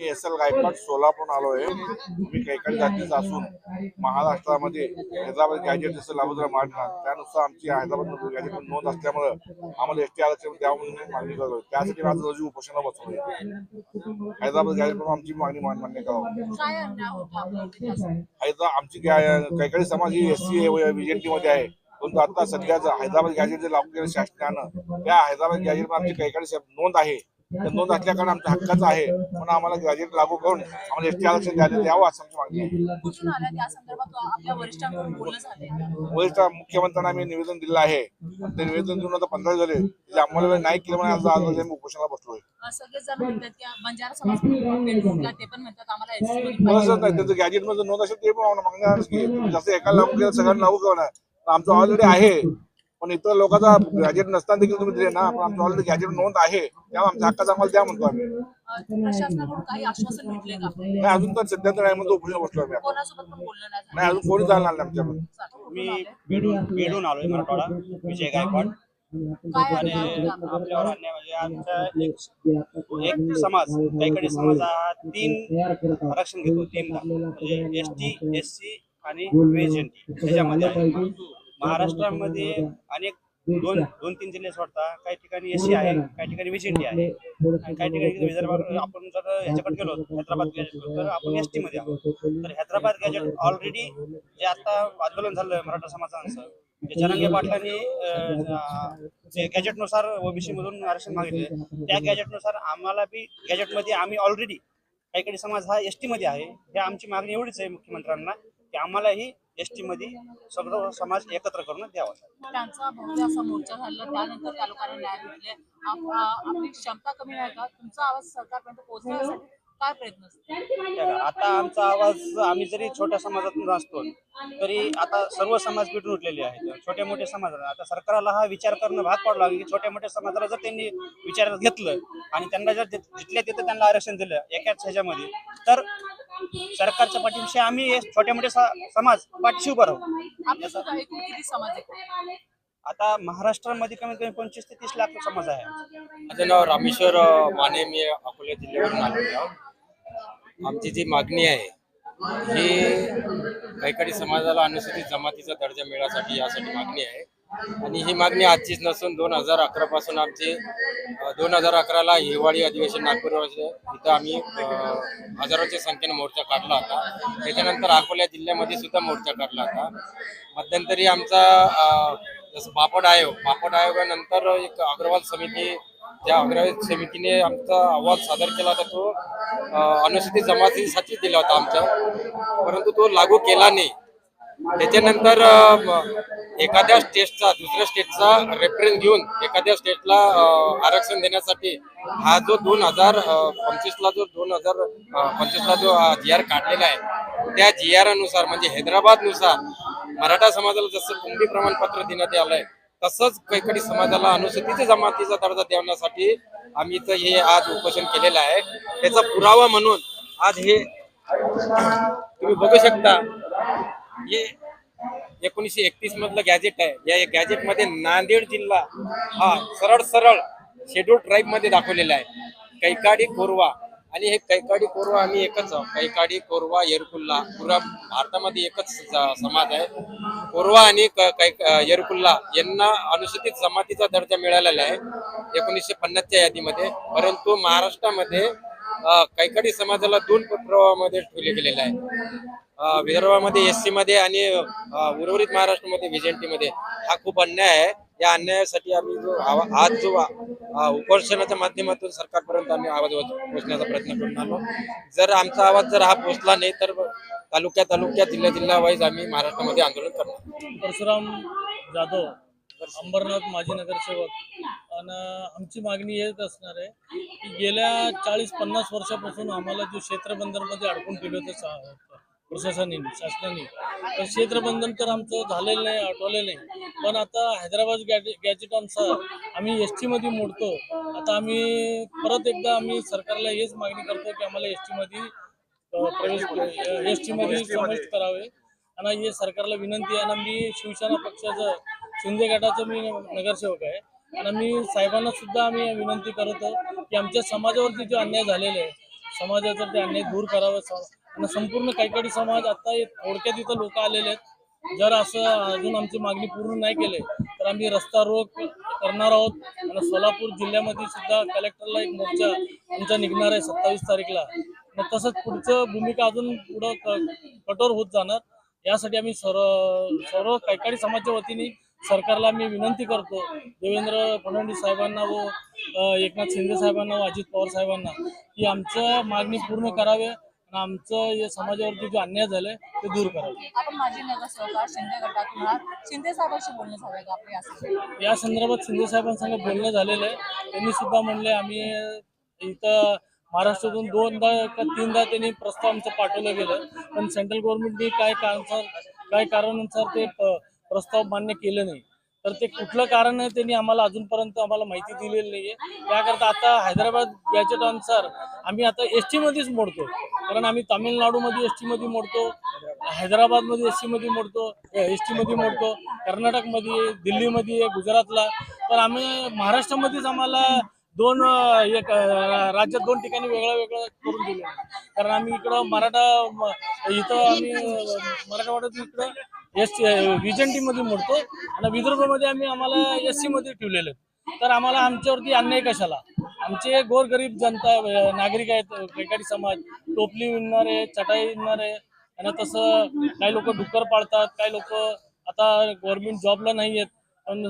मी S L Gaikwad Solapur आलो आहे मी कैकाडी जातीचा असून महाराष्ट्रामध्ये हैदराबाद गॅजेट जसं लागू झालं मांडणार त्यानुसार आमची हैदराबाद गॅजेट नोंद असल्यामुळं आम्हाला एस टी आरक्षण द्यावं मी मागणी करतो त्यासाठी माझं रोजी उपोषणाला बसवलं हैदराबाद गॅजेट आमची मागणी मान- मान्य करावं. हैदरा आमची कैकाडी समाज ही एस सी बीजेपी मध्ये आहे. परंतु आता सध्याचं हैदराबाद गॅजेट जे लागू केलं शासनानं त्या हैदराबाद गॅजेट आमची कैकाडी नोंद आहे. त्या नोंद असल्याकारणे आमच्या हक्काचं आहे. म्हणून आम्हाला गॅजेट लागू करून आम्हाला एस टी आरक्षण द्यायला द्यावं असं आमची मागणी आहे. वरिष्ठ मुख्यमंत्र्यांना आम्ही निवेदन दिलं आहे. ते निवेदन देऊन आता पंधरा झाले. आम्हाला नाही केलं म्हणून आज आम्ही उपोषणाला बसलोय. त्याचं गॅजेटमध्ये नोंद असेल ते पण आम्हाला मागणार की तुम्ही जसं एकाला लागू केलं सगळ्यांना लागू करणार. तर आमचं ऑलरेडी आहे. पण इतर लोकांचा गॅजेट नसताना देखील तुम्ही दिले ना पण आमचं ऑलरेडी गॅजेट नोंद आहे त्यामुळे आमच्या हक्काचा आम्हाला द्या म्हणतो आम्ही. अं, प्रशासनाकडून काही आश्वासन भेटले का? नाही अजून तर सध्या तर नाही म्हणतो उपोषण बसलो आम्ही नाही अजून कोणी चालणार नाही आमच्याकडून. मी बीडून बीडून आलोय मराठवाडा विजय गायकवाड. आणि आपल्यावर? अन्याय म्हणजे आमचा एक समाज कैकडी समाज हा तीन आरक्षण घेतो तीनदा. म्हणजे एस टी एस सी आणि वेजेंटी त्याच्यामध्ये आहे महाराष्ट्रामध्ये अनेक दोन दोन तीन जिल्हे सोडता. काही ठिकाणी एसी आहे काही ठिकाणी विजेंटी आहे. काही ठिकाणी विदर्भात आपण जर ह्याच्याकडे गेलो हैदराबाद गॅजेट तर आपण एस टी मध्ये आहोत. तर हैदराबाद गॅजेट ऑलरेडी जे आता आंदोलन झालं मराठा समाजाचं जे पाटलांनी अं, जे गॅजेटनुसार ओबीसी मधून आरक्षण मागितले त्या गॅजेटनुसार आम्हाला बी गॅजेटमध्ये आम्ही ऑलरेडी काही समाज हा एस टी मध्ये आहे. हे आमची मागणी एवढीच आहे मुख्यमंत्र्यांना की आम्हालाही एस टी मध्ये सगळं समाज एकत्र करून द्यावा. त्यांचा भव्य असा मोर्चा झाला त्यानंतर त्या लोकांना न्याय भेटले आप- आ- आपली क्षमता कमी आहे का? तुमचा आवाज सरकारपर्यंत पोहोचण्यासाठी काय प्रयत्न असतो बघा, आता आमचा आवाज आम्ही जरी छोट्या समाजातून असतो तरी आता सर्व समाज भेटून उठलेले आहेत. छोट्या मोठ्या समाजाला. आता सरकारला हा विचार करणं भाग पडला की छोट्या मोठ्या समाजाला जर त्यांनी विचारात घेतलं आणि त्यांना जर जिथल्या तिथं त्यांना आरक्षण दिलं एकाच ह्याच्यामध्ये तर सरकारच्या पाठीशी आम्ही हे छोट्या मोठ्या सा- समाज पाठीशी उभं राहू. समाज आहे. आता महाराष्ट्रामध्ये कमीत कमी पंचवीस ते तीस लाख समाज आहे. माझं नाव रामेश्वर माने. मी अकोला जिल्ह्यावरून आलेलो आहे. आमची जी मागणी आहे ही कैकाडी समाजाला अनुसूचित जमातीचा दर्जा मिळण्यासाठी यासाठी मागणी आहे. आणि ही मागणी आजचीच नसून दोन हजार अकरा पासून आमची दोन हजार अकराला हिवाळी अधिवेशन नागपूर इथं आम्ही हजारोच्या संख्येने मोर्चा काढला होता. त्याच्यानंतर अकोला जिल्ह्यामध्ये सुद्धा मोर्चा काढला होता. मध्यंतरी आमचा जसं बापड आयोग पापड आयोगानंतर एक अग्रवाल समिती त्या अग्रवाल समितीने आमचा अहवाल सादर केला होता तो अनुसूचित जमातीसाठी दिला होता आमचा. परंतु तो लागू केला नाही. त्याच्यानंतर एखाद्या स्टेटचा दुसऱ्या स्टेटचा रेफरन्स घेऊन एखाद्या स्टेटला आरक्षण देण्यासाठी हा जो दोन हजार पंचवीसला जो दोन हजार पंचवीसला जो जी आर काढलेला आहे त्या जी आर अनुसार म्हणजे हैदराबादनुसार मराठा समाजाला जसं कुंभी प्रमाणपत्र देण्यात आलंय तसंच कैकडी समाजाला अनुसूचित जमातीचा दर्जा देण्यासाठी आम्ही इथं हे आज उपोषण केलेलं आहे. त्याचा पुरावा म्हणून आज हे तुम्ही बघू शकता. हे एकोणीसशे एकतीस मधलं गॅजेट आहे. या गॅजेटमध्ये नांदेड जिल्हा हा सरळ सरळ शेड्यूल ट्राईबमध्ये दाखवलेला आहे. कैकाडी कोरवा आणि हे कैकाडी कोरवा आम्ही एकच कैकाडी कोरवा येरकुल्ला पुरा भारतामध्ये एकच समाज आहे. कोरवा आणि येरकुल्ला यांना अनुसूचित जमातीचा दर्जा मिळालेला आहे. एकोणीसशे पन्नासच्या यादीमध्ये. परंतु महाराष्ट्रामध्ये कैकडी समाजाला दोन प्रवाहामध्ये ठेवले गेलेले आहे. विदर्भामध्ये एस सी मध्ये आणि उर्वरित महाराष्ट्रामध्ये व्हिजेंटी मध्ये. हा खूप अन्याय आहे. या अन्यायासाठी आम्ही जो आवा- आज जो उपोषणाच्या माध्यमातून सरकारपर्यंत आम्ही आवाज पोहोचण्याचा प्रयत्न करून आलो. जर आमचा आवाज जर हा पोहोचला नाही तर तालुक्या तालुक्या जिल्हा जिल्हा वाईज आम्ही महाराष्ट्रामध्ये आंदोलन करणार. परशुराम जाधव अंबरनाथ माजी नगरसेवक. आणि आमची मागणी हेच असणार आहे की गेल्या चाळीस पन्नास वर्षापासून आम्हाला जो क्षेत्रबंधनमध्ये अडकून ठेवलं होतं प्रशासनाने शासनाने तर क्षेत्रबंधन तर आमचं झालेलं नाही आठवलं नाही. पण आता हैदराबाद गॅजे गॅजेटनुसार आम्ही एस टीमध्ये मोडतो. आता आम्ही परत एकदा आम्ही सरकारला हेच मागणी करतो की आम्हाला एस टीमध्ये प्रवेश एस टीमध्ये समाविष्ट करावे. आणि हे सरकारला विनंती आहे. आणि मी शिवसेना पक्षाचं शिंदे गटाचं मी नगरसेवक आहे. आणि मी साहेबांना सुद्धा आम्ही विनंती करतो की आमच्या समाजावरती जो अन्याय झालेला आहे समाजाचं ते अन्याय दूर करावं. आणि संपूर्ण कैकाडी समाज आता थोडक्यात इथं लोक आलेले आहेत. जर असं अजून आमची मागणी पूर्ण नाही केली तर आम्ही रस्ता रोक करणार आहोत. आणि सोलापूर जिल्ह्यामध्ये सुद्धा कलेक्टरला एक मोर्चा आमचा निघणार आहे सत्तावीस तारीखला. मग तसंच पुढचं भूमिका अजून पुढं कठोर होत जाणार. यासाठी आम्ही सर्व सर्व कैकाडी समाजच्या वतीने सरकारला मी विनंती करतो देवेंद्र फडणवीस साहेबांना व एकनाथ शिंदे साहेबांना व अजित पवार साहेबांना की आमचं मागणी पूर्ण करावे आणि आमचं या समाजावरती जो अन्याय झालाय ते दूर करावे. आपण माजी नगरसेवक शिंदे गटातून आहात. शिंदे साहेबांशी बोलणं झालंय का आपले असं या संदर्भात शिंदे साहेबांसंग बोलणं झालेलं आहे. त्यांनी सुद्धा म्हणले आम्ही इथं महाराष्ट्रातून दोनदा का तीनदा त्यांनी प्रस्ताव आमचं पाठवलं गेलं. पण सेंट्रल गव्हर्नमेंटने काय कारणानुसार काय कारणानुसार ते प्रस्ताव मान्य केलं नाही. तर ते कुठलं कारण आहे त्यांनी आम्हाला अजूनपर्यंत आम्हाला माहिती दिलेली नाहीये. त्याकरता आता हैदराबाद गॅजेट अनुसार आम्ही आता एस टी मध्येच मोडतो. कारण आम्ही तामिळनाडूमध्ये एस टीमध्ये मोडतो हैदराबादमध्ये एस टीमध्ये मोडतो एस टीमध्ये मोडतो कर्नाटकमध्ये दिल्लीमध्ये गुजरातला. तर आम्ही महाराष्ट्रामध्येच आम्हाला दोन एक राज्यात दोन ठिकाणी वेगळं वेगळं करून दिले. कारण आम्ही इकडं मराठा इथं आम्ही अं, इकडं एस टी मध्ये मोडतो आणि विदर्भामध्ये आम्ही आम्हाला एस सीमध्ये ठेवलेले. तर आम्हाला आमच्यावरती अन्याय कशाला? आमचे गोरगरीब जनता नागरिक आहेत बेकारी समाज टोपली विणणारे चटाई विणणारे आणि तसं काही लोक डुक्कर पाळतात काही लोक आता गव्हर्नमेंट जॉबला नाही आहेत. पण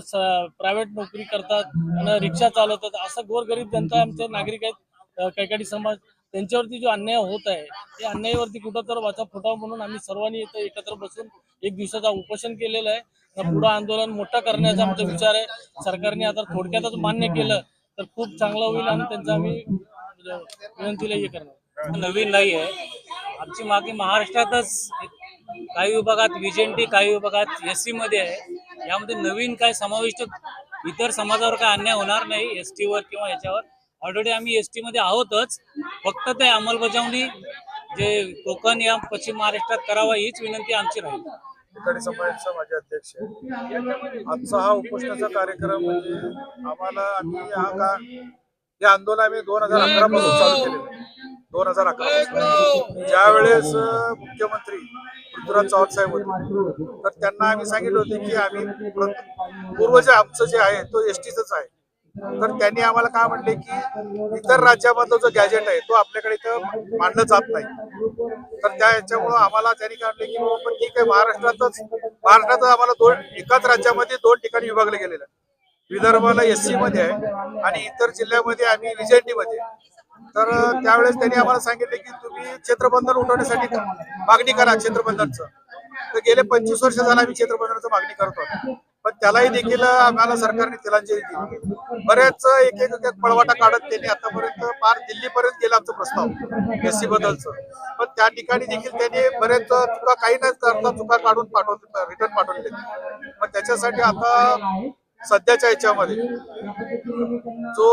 प्रायव्हेट नोकरी करतात आणि रिक्षा चालवतात. असं गोरगरीब जनता आमचे नागरिक आहेत कैकाडी समाज. त्यांच्यावरती जो अन्याय होत आहे त्या अन्यायावरती कुठं तर वाचा फुटावा म्हणून आम्ही सर्वांनी इथं एकत्र बसून एक दिवसाचा उपोषण केलेलं आहे. पुढं आंदोलन मोठं करण्याचा आमचा विचार आहे. सरकारने आता थोडक्यातच मान्य केलं तर खूप चांगलं होईल आणि त्यांचं आम्ही म्हणजे, विनंतीला हे करणार. नवीन नाही आहे. आमची मागणी महाराष्ट्रातच काही विभागात विजेंटी काही विभागात एस सी मध्ये आहे. यामध्ये नवीन काय समाविष्ट इतर समाजावर काय अन्याय होणार नाही एस टीवर किंवा याच्यावर. ऑलरेडी आम्ही एसमध्ये आहोतच. फक्त ते अंमलबजावणी जे कोकण या पश्चिम महाराष्ट्रात करावा हीच विनंती आमची राहील. समाजाचा माझे अध्यक्ष आजचा हा उपोषणाचा कार्यक्रम म्हणजे आम्हाला आम्ही हा का हे आंदोलन आम्ही दोन हजार अकरा पासून चालू केलेलं दोन हजार अकरा पासून मुख्यमंत्री पृथ्वीराज चव्हाण साहेब होते. तर त्यांना आम्ही सांगितलं होते की आम्ही पूर्वज आमचं जे आहे तो एस टीच आहे. तर त्यांनी आम्हाला काय म्हणले की इतर राज्यामधला जो गॅजेट आहे तो आपल्याकडे इथं मानलं जात नाही. तर त्या याच्यामुळं आम्हाला त्यांनी काय म्हणले की बाबा पण ठीक आहे महाराष्ट्रातच महाराष्ट्रात आम्हाला दोन एकाच राज्यामध्ये दोन ठिकाणी विभागले गेलेलं आहे. विदर्भाला एस सी मध्ये आहे आणि इतर जिल्ह्यामध्ये आम्ही विजेंटी मध्ये तर त्यावेळेस त्यांनी आम्हाला सांगितले की तुम्ही क्षेत्रबंधन उठवण्यासाठी मागणी करा क्षेत्रबंधनचं. तर गेले पंचवीस वर्ष झालं आम्ही क्षेत्रबंधनाचं मागणी करतो. पण त्यालाही देखील आम्हाला सरकारने तिलांजली दिली. बऱ्याच एक एक एक पळवाटा काढत त्यांनी आतापर्यंत पार दिल्लीपर्यंत गेला आमचा प्रस्ताव एस सी बद्दलचं पण त्या ठिकाणी देखील त्यांनी बरेच चुका काही न करता चुका काढून पाठवत रिटर्न पाठवले पण त्याच्यासाठी आता सध्याच्या याच्यामध्ये जो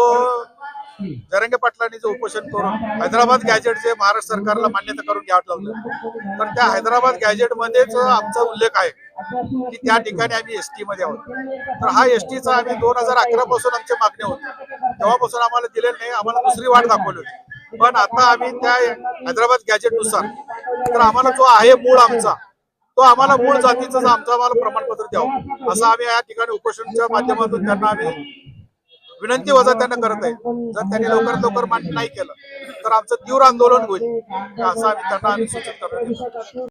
जरंगे पाटलांनी जे उपोषण करून हैदराबाद गॅजेट जे महाराष्ट्र सरकारला मान्यता करून घ्यावं लागलं. तर त्या हैदराबाद गॅजेट मध्येच आमचा उल्लेख आहे की त्या ठिकाणी आम्ही एस टी मध्ये आहोत. तर हा एस टीचा आम्ही दोन हजार अकरा पासून आमची मागणी होती तेव्हापासून आम्हाला दिलेलं नाही आम्हाला दुसरी वाट दाखवली होती. पण आता आम्ही त्या हैदराबाद गॅजेटनुसार तर आम्हाला जो आहे मूळ आमचा तो आम्हाला मूळ जातीचं आमचं आम्हाला प्रमाणपत्र द्यावं. असं आम्ही या ठिकाणी उपोषणच्या माध्यमातून त्यांना आम्ही विनंती वजा त्यांना करत आहे. जर त्यांनी लवकरात लवकर मान्य नाही केलं तर आमचं तीव्र आंदोलन होईल. असं आम्ही त्यांना आम्ही सूचित करतो